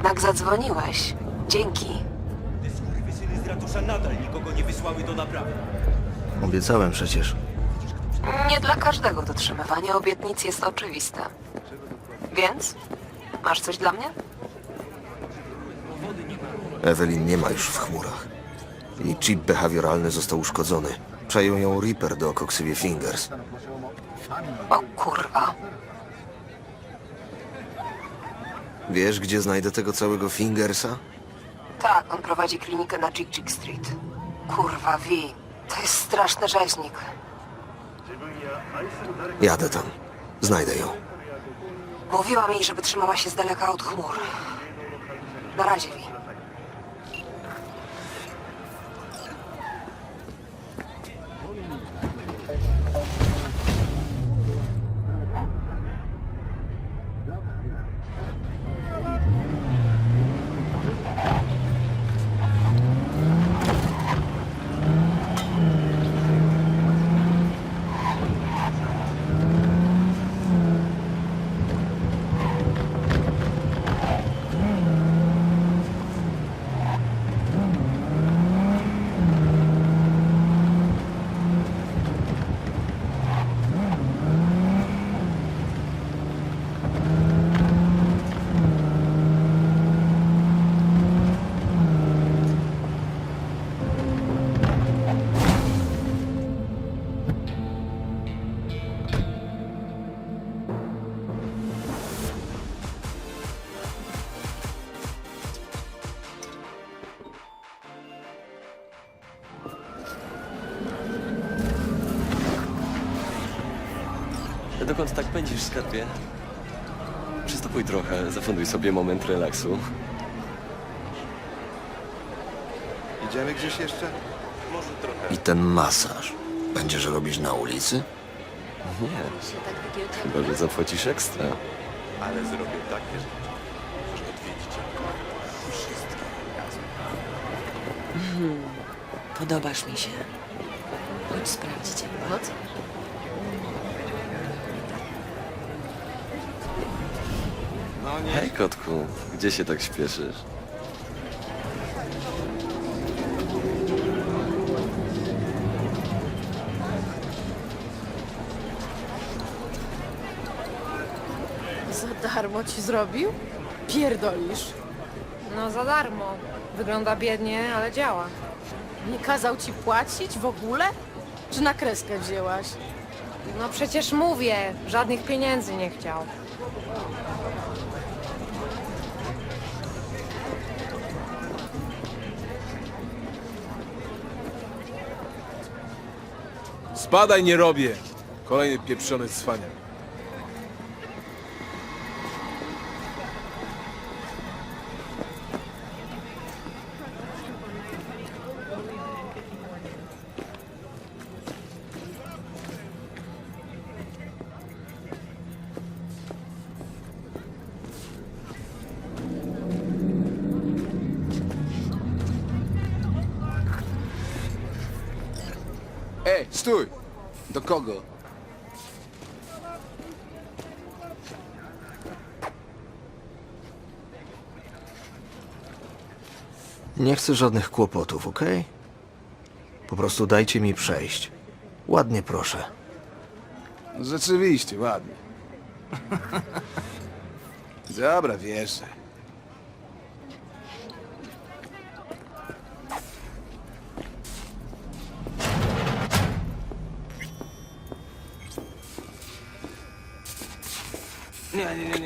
Jednak zadzwoniłeś. Dzięki. Te skurwysyny z ratusza nadal nikogo nie wysłały do naprawy. Obiecałem przecież. Nie dla każdego dotrzymywanie obietnic jest oczywiste. Więc? Masz coś dla mnie? Evelyn nie ma już w chmurach. Jej chip behawioralny został uszkodzony. Przejął ją Reaper do Coxivie Fingers. O kurwa. Wiesz, gdzie znajdę tego całego Fingersa? Tak, on prowadzi klinikę na Jig Jig Street. Kurwa, Wi. To jest straszny rzeźnik. Jadę tam. Znajdę ją. Mówiła mi, żeby trzymała się z daleka od chmur. Na razie, Wi. Dokąd tak pędzisz, skarbie? Przystopuj trochę, zafunduj sobie moment relaksu. Idziemy gdzieś jeszcze? Może trochę. I ten masaż. Będziesz robić na ulicy? Nie, chyba że zapłacisz ekstra. Ale zrobię takie rzeczy, że odwiedzicie wszystkie razem. Podobasz mi się. Chodź sprawdzić, jak bardzo. No nie, Hej, kotku, gdzie się tak śpieszysz? Za darmo ci zrobił? Pierdolisz. No za darmo. Wygląda biednie, ale działa. Nie kazał ci płacić w ogóle? Czy na kreskę wzięłaś? No przecież mówię, żadnych pieniędzy nie chciał. Spadaj, nie robię! Kolejny pieprzony cwaniak. Ej, stój! Do kogo? Nie chcę żadnych kłopotów, okej? Po prostu dajcie mi przejść. Ładnie proszę. Rzeczywiście, ładnie. Dobra, wierzę.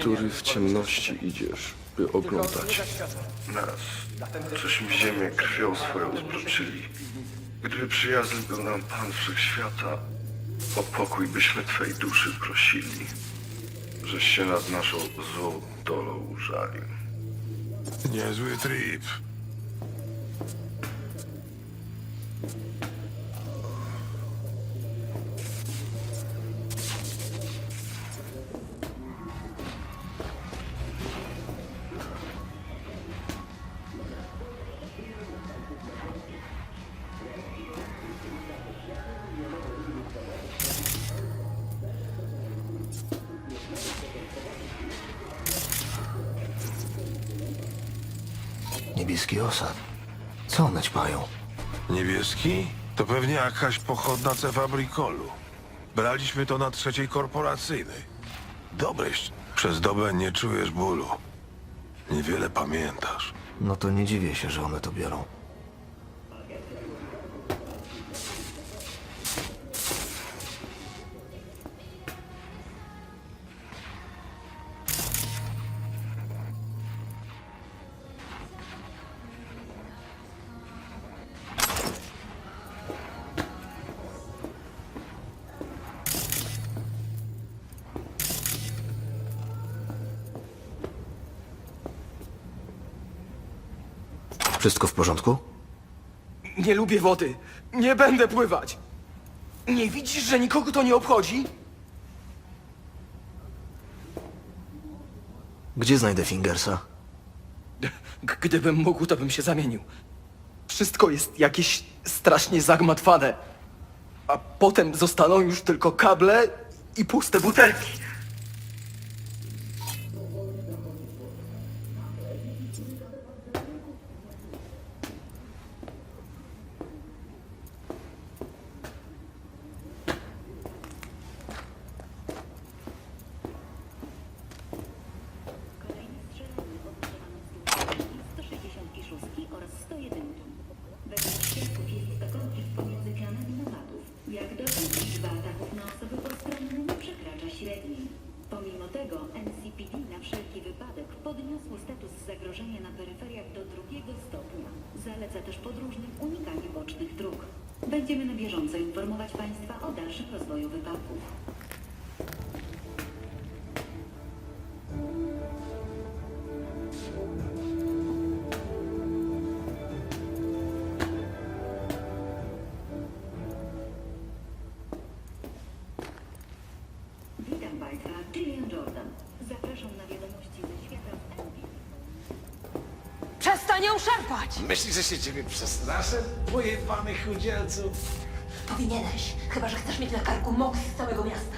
Który w ciemności idziesz, by oglądać nas, cośmy ziemię krwią swoją zbroczyli. Gdyby przyjazny był nam Pan Wszechświata, o pokój byśmy Twej duszy prosili, żeś się nad naszą złą dolą użalił. Niezły trip. Niebieski osad. Co one ćpają? Niebieski? To pewnie jakaś pochodna cefabrikolu. Braliśmy to na trzeciej korporacyjnej. Dobryś, przez dobę nie czujesz bólu. Niewiele pamiętasz. No to nie dziwię się, że one to biorą. Wszystko w porządku? Nie lubię wody. Nie będę pływać. Nie widzisz, że nikogo to nie obchodzi? Gdzie znajdę Fingersa? G- Gdybym mógł, to bym się zamienił. Wszystko jest jakieś strasznie zagmatwane. A potem zostaną już tylko kable i puste butelki. Będziemy na bieżąco informować Państwa o dalszym rozwoju wypadków. Witam Państwa, Gillian Jordan. Zapraszam na wiadomości ze świata w NB. Przestań ją szarpać! Myślisz, że się ciebie przestraszę? Pojebany chudzielcu. Powinieneś, chyba że chcesz mieć na karku moc z całego miasta.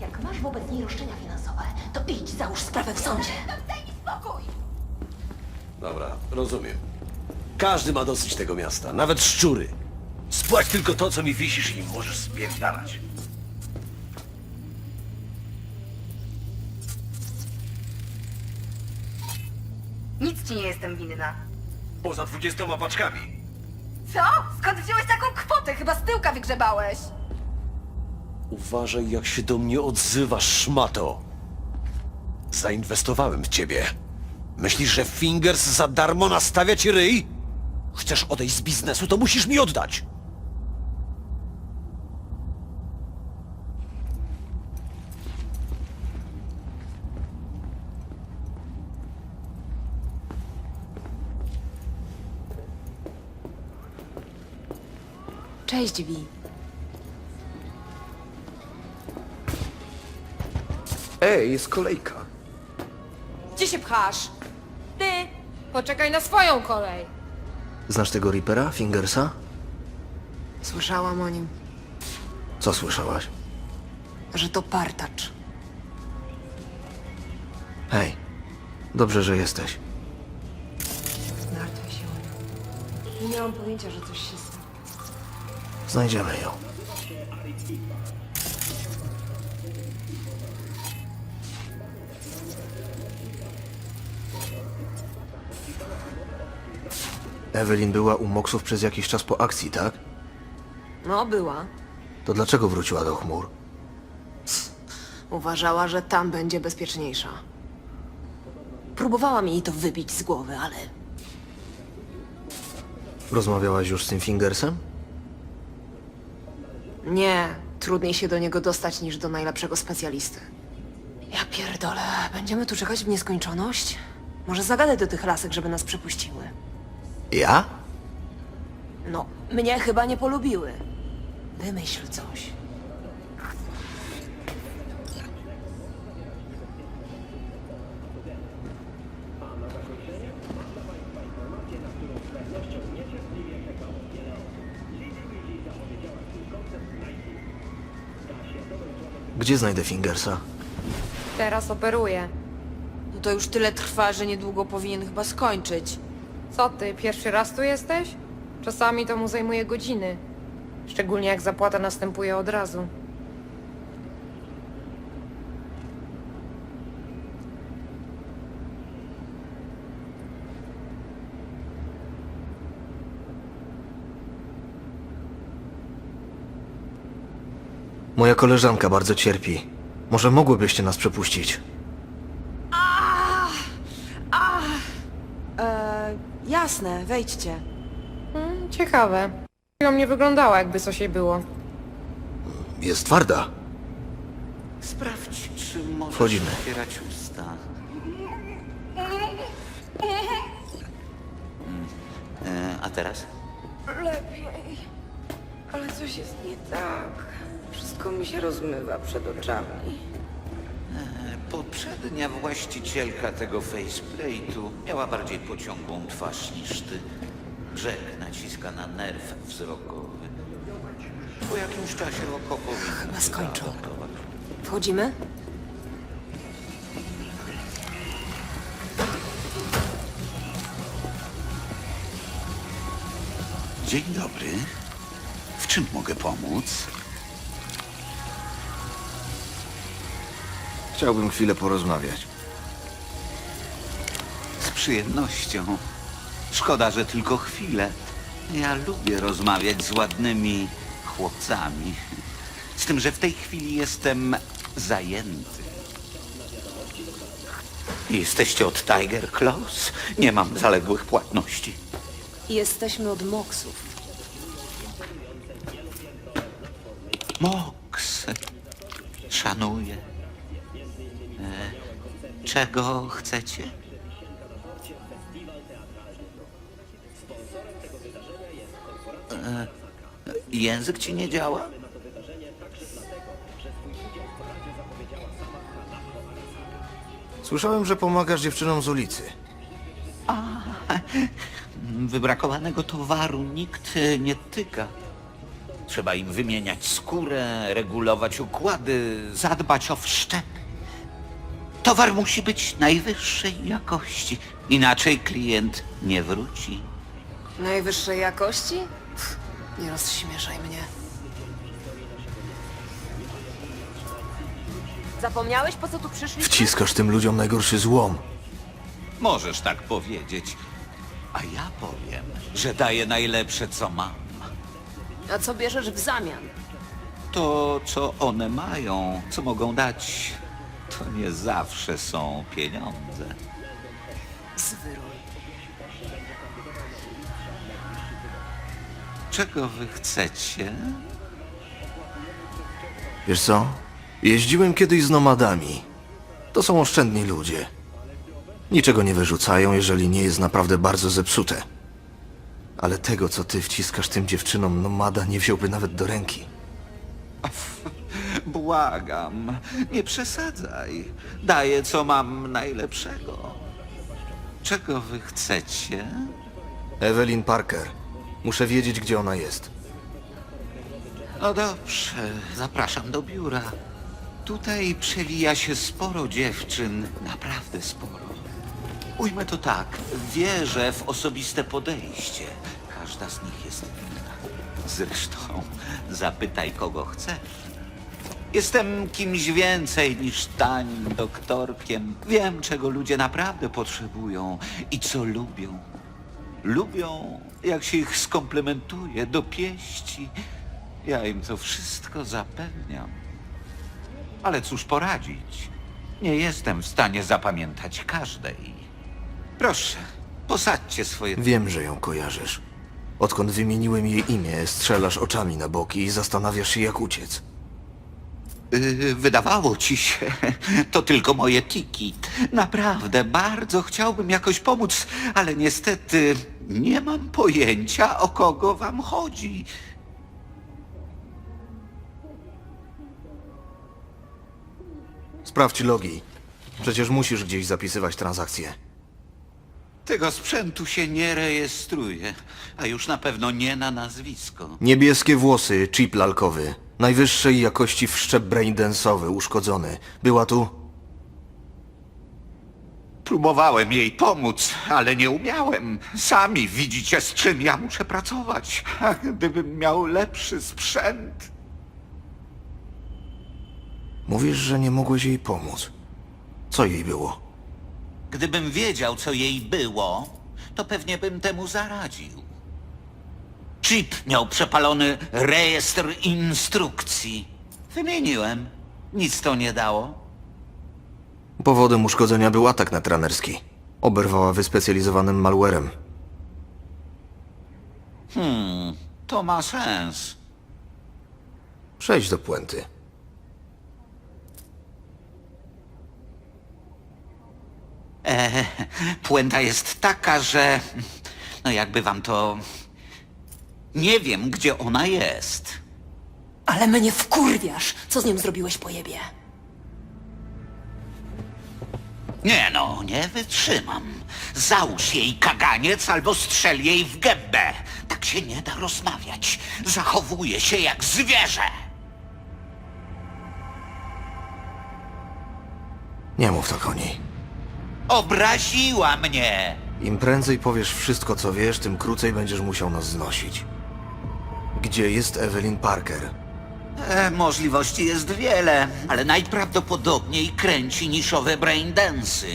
Jak masz wobec niej roszczenia finansowe, to idź załóż sprawę w sądzie. Daj mi spokój! Dobra, rozumiem. Każdy ma dosyć tego miasta, nawet szczury. Spłać tylko to, co mi wisisz i możesz spierdalać. Ci nie jestem winna. Poza dwudziestoma paczkami. Co? Skąd wziąłeś taką kwotę? Chyba z tyłka wygrzebałeś. Uważaj, jak się do mnie odzywasz, szmato. Zainwestowałem w ciebie. Myślisz, że Fingers za darmo nastawia ci ryj? Chcesz odejść z biznesu, to musisz mi oddać. Cześć, Vi. Ej, jest kolejka. Gdzie się pchasz? Ty! Poczekaj na swoją kolej. Znasz tego Reapera, Fingersa? Słyszałam o nim, Co słyszałaś? że to partacz. Hej, dobrze, że jesteś. Martwię się o nią. Nie miałam pojęcia, że coś się stało. Znajdziemy ją. Evelyn była u Moksów przez jakiś czas po akcji, tak? No, była. To dlaczego wróciła do chmur? Uważała, że tam będzie bezpieczniejsza. Próbowałam jej to wybić z głowy, ale Rozmawiałaś już z tym Fingersem? Nie. Trudniej się do niego dostać niż do najlepszego specjalisty. Ja pierdolę. Będziemy tu czekać w nieskończoność? Może zagadaj do tych lasek, żeby nas przepuściły. Ja? No, mnie chyba nie polubiły. Wymyśl coś. Gdzie znajdę Fingersa? Teraz operuję. No to już tyle trwa, że niedługo powinien chyba skończyć. Co ty, pierwszy raz tu jesteś? Czasami to mu zajmuje godziny. Szczególnie jak zapłata następuje od razu. Moja koleżanka bardzo cierpi. Może mogłybyście nas przepuścić? Eee, jasne, wejdźcie. Hmm, ciekawe. Ją nie wyglądała, jakby coś jej było. Jest twarda. Sprawdź, czy możesz Wchodzimy. otwierać usta. Mm. E, a teraz? Lepiej. Ale coś jest nie tak. Wszystko mi się rozmywa przed oczami. E, poprzednia właścicielka tego faceplate'u miała bardziej pociągłą twarz niż ty. Brzeg naciska na nerw wzrokowy. Po jakimś czasie oko powinno Chyba skończył. zaadaptować. Wchodzimy? Dzień dobry. W czym mogę pomóc? Chciałbym chwilę porozmawiać. Z przyjemnością. Szkoda, że tylko chwilę. Ja lubię rozmawiać z ładnymi chłopcami. Z tym, że w tej chwili jestem zajęty. Jesteście od Tiger Claws? Nie mam zaległych płatności. Jesteśmy od Moksów. Mox. Szanuję. Czego chcecie? E, język ci nie działa? Słyszałem, że pomagasz dziewczynom z ulicy. Wybrakowanego towaru nikt nie tyka. Trzeba im wymieniać skórę, regulować układy, zadbać o wszczepy. Towar musi być najwyższej jakości, inaczej klient nie wróci. Najwyższej jakości? Pff, Nie rozśmieszaj mnie. Zapomniałeś, po co tu przyszliśmy? Wciskasz tym ludziom najgorszy złom. Możesz tak powiedzieć. A ja powiem, że daję najlepsze, co mam. A co bierzesz w zamian? To, co one mają, co mogą dać, to nie zawsze są pieniądze. Zwyruj. Czego wy chcecie? Wiesz co? Jeździłem kiedyś z nomadami. To są oszczędni ludzie. Niczego nie wyrzucają, jeżeli nie jest naprawdę bardzo zepsute. Ale tego, co ty wciskasz tym dziewczynom, nomada nie wziąłby nawet do ręki. Błagam, nie przesadzaj. Daję, co mam najlepszego. Czego wy chcecie? Evelyn Parker. Muszę wiedzieć, gdzie ona jest. No dobrze, zapraszam do biura. Tutaj przewija się sporo dziewczyn, naprawdę sporo. Ujmę to tak, wierzę w osobiste podejście. Każda z nich jest inna. Zresztą, zapytaj kogo chcesz. Jestem kimś więcej niż tanim doktorkiem. Wiem, czego ludzie naprawdę potrzebują i co lubią. Lubią, jak się ich skomplementuje, dopieści. Ja im to wszystko zapewniam. Ale cóż poradzić? Nie jestem w stanie zapamiętać każdej. Proszę, posadźcie swoje... Wiem, że ją kojarzysz. Odkąd wymieniłem jej imię, strzelasz oczami na boki i zastanawiasz się, jak uciec. Yy, wydawało ci się, to tylko moje tiki. Naprawdę, bardzo chciałbym jakoś pomóc, ale niestety nie mam pojęcia, o kogo wam chodzi. Sprawdź logi. Przecież musisz gdzieś zapisywać transakcje. Tego sprzętu się nie rejestruje, a już na pewno nie na nazwisko. Niebieskie włosy, chip lalkowy. Najwyższej jakości wszczep braindensowy, uszkodzony. Była tu? Próbowałem jej pomóc, ale nie umiałem. Sami widzicie, z czym ja muszę pracować. A gdybym miał lepszy sprzęt. Mówisz, że nie mogłeś jej pomóc. Co jej było? Gdybym wiedział, co jej było, to pewnie bym temu zaradził. Chip miał przepalony rejestr instrukcji. Wymieniłem. Nic to nie dało. Powodem uszkodzenia był atak netranerski. Oberwała wyspecjalizowanym malwarem. Hmm, to ma sens. Przejdź do puenty. E, puenta jest taka, że. No jakby wam to. Nie wiem, gdzie ona jest. Ale mnie wkurwiasz! Co z nim zrobiłeś po jebie? Nie no, nie wytrzymam. Załóż jej kaganiec albo strzel jej w gębę. Tak się nie da rozmawiać. Zachowuje się jak zwierzę. Nie mów tak o niej. Obraziła mnie. Im prędzej powiesz wszystko, co wiesz, tym krócej będziesz musiał nas znosić. Gdzie jest Evelyn Parker? E, możliwości jest wiele, ale najprawdopodobniej kręci niszowe braindensy.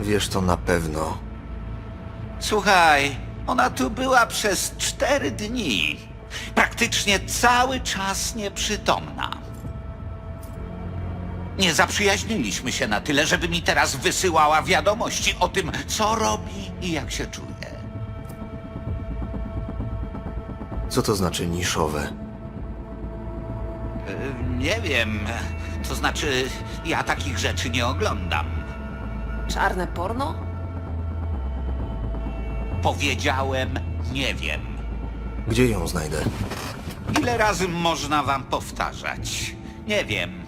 Wiesz to na pewno. Słuchaj, ona tu była przez cztery dni. Praktycznie cały czas nieprzytomna. Nie zaprzyjaźniliśmy się na tyle, żeby mi teraz wysyłała wiadomości o tym, co robi i jak się czuje. Co to znaczy niszowe? E, Nie wiem, to znaczy, ja takich rzeczy nie oglądam. Czarne porno? Powiedziałem, nie wiem. Gdzie ją znajdę? Ile razy można wam powtarzać? Nie wiem.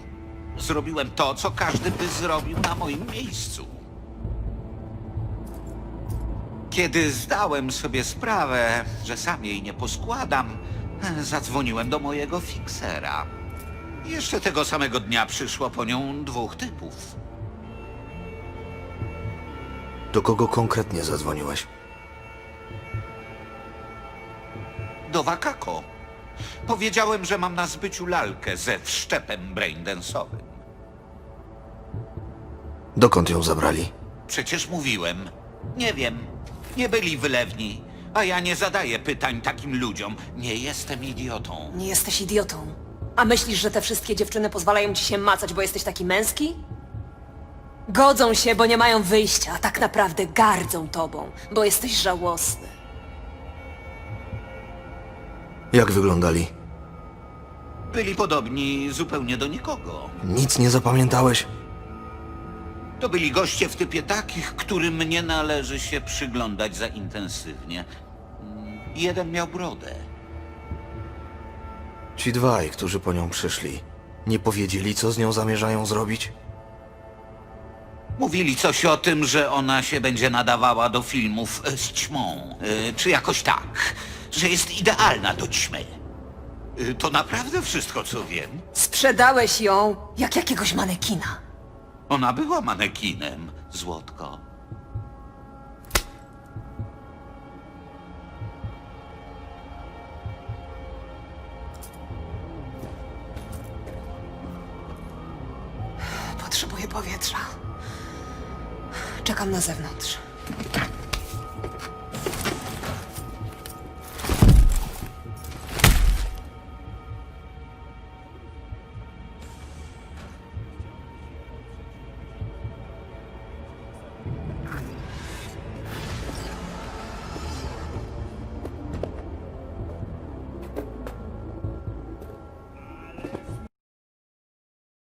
Zrobiłem to, co każdy by zrobił na moim miejscu. Kiedy zdałem sobie sprawę, że sam jej nie poskładam, zadzwoniłem do mojego fiksera. Jeszcze tego samego dnia przyszło po nią dwóch typów. Do kogo konkretnie zadzwoniłeś? Do Wakako. Powiedziałem, że mam na zbyciu lalkę ze wszczepem braindensowym. Dokąd ją zabrali? Przecież mówiłem. Nie wiem. Nie byli wylewni. A ja nie zadaję pytań takim ludziom. Nie jestem idiotą. Nie jesteś idiotą. A myślisz, że te wszystkie dziewczyny pozwalają ci się macać, bo jesteś taki męski? Godzą się, bo nie mają wyjścia, a tak naprawdę gardzą tobą, bo jesteś żałosny. Jak wyglądali? Byli podobni zupełnie do nikogo. Nic nie zapamiętałeś? To byli goście w typie takich, którym nie należy się przyglądać za intensywnie. Mm, Jeden miał brodę. Ci dwaj, którzy po nią przyszli, nie powiedzieli, co z nią zamierzają zrobić? Mówili coś o tym, że ona się będzie nadawała do filmów e, z ćmą. E, Czy jakoś tak. Że jest idealna do ćmy. E, To naprawdę wszystko, co wiem. Sprzedałeś ją jak jakiegoś manekina. Ona była manekinem, złotko. Potrzebuję powietrza. Czekam na zewnątrz.